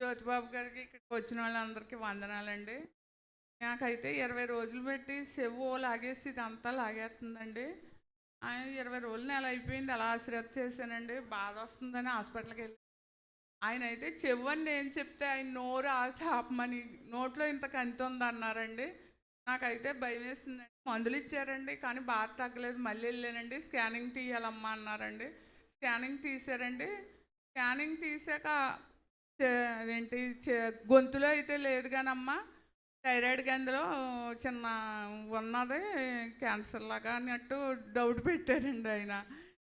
జ్యోతిబాబు గారికి ఇక్కడికి వచ్చిన వాళ్ళందరికీ వందనాలండి. నాకైతే ఇరవై రోజులు పెట్టి చెవు లాగేసి ఇదంతా లాగేస్తుందండి. ఆయన ఇరవై రోజులు నెల అయిపోయింది అలా శ్రద్ధ చేశానండి. బాధ వస్తుందని హాస్పిటల్కి వెళ్ళి ఆయన అయితే చెవు అని నేను చెప్తే ఆయన నోరు ఆశ ఆపమని నోట్లో ఇంత కంతి ఉంది అన్నారండి నాకైతే భయం వేసిందండి. మందులు ఇచ్చారండి కానీ బాధ తగ్గలేదు. మళ్ళీ వెళ్ళానండి. స్కానింగ్ తీయాలమ్మా అన్నారండి. స్కానింగ్ తీసారండి స్కానింగ్ తీసాక అదేంటి ఏంటి చే- గొంతులో అయితే లేదు కానమ్మా. థైరాయిడ్ గందులో చిన్న ఉన్నది క్యాన్సర్ లాగా అన్నట్టు డౌట్ పెట్టారండి ఆయన.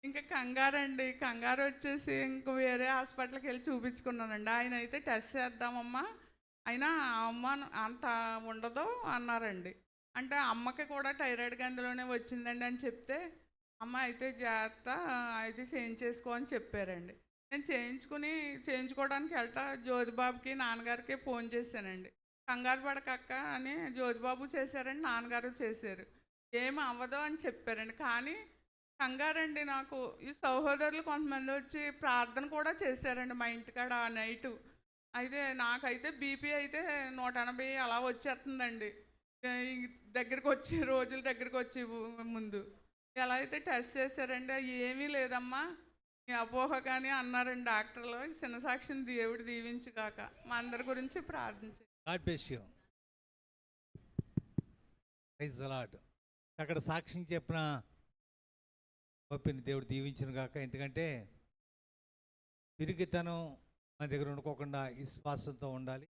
ఇంకా కంగారండి. కంగారు వచ్చేసి ఇంక వేరే హాస్పిటల్కి వెళ్ళి చూపించుకున్నానండి. ఆయన అయితే టెస్ట్ చేద్దామమ్మా. అయినా అమ్మ అంత ఉండదు అన్నారండి. అంటే అమ్మకి కూడా థైరాయిడ్ గందులోనే వచ్చిందండి అని చెప్తే అమ్మ అయితే జాగ్రత్త అయితే చేయించేసుకో అని చెప్పారండి. నేను చేయించుకుని చేయించుకోవడానికి వెళ్తా. జ్యోతిబాబుకి నాన్నగారికి ఫోన్ చేశానండి. కంగారు పడకక్క అని జ్యోతిబాబు చేశారండి నాన్నగారు చేశారు. ఏం అవ్వదు అని చెప్పారండి. కానీ కంగారండి నాకు. ఈ సహోదరులు కొంతమంది వచ్చి ప్రార్థన కూడా చేశారండి మా ఇంటికాడ ఆ నైటు. అయితే నాకైతే బీపీ అయితే నూట ఎనభై అలా వచ్చేస్తుందండి. దగ్గరికి వచ్చి రోజుల దగ్గరికి వచ్చి ముందు. ఎలా అయితే టెస్ట్ చేశారండి ఏమీ లేదమ్మా. అపోహ కానీ అన్నారండి డాక్టర్లు. చిన్న సాక్షిని దేవుడు దీవించుగాక. మా అందరి గురించి ప్రార్థించు God bless you praise a lot అక్కడ సాక్ష్యం చెప్పిన ఓపెన్ దేవుడు దీవించిన గాక ఎందుకంటే తిరిగి తను మన దగ్గర ఉండుకోకుండా విశ్వాసంతో ఉండాలి.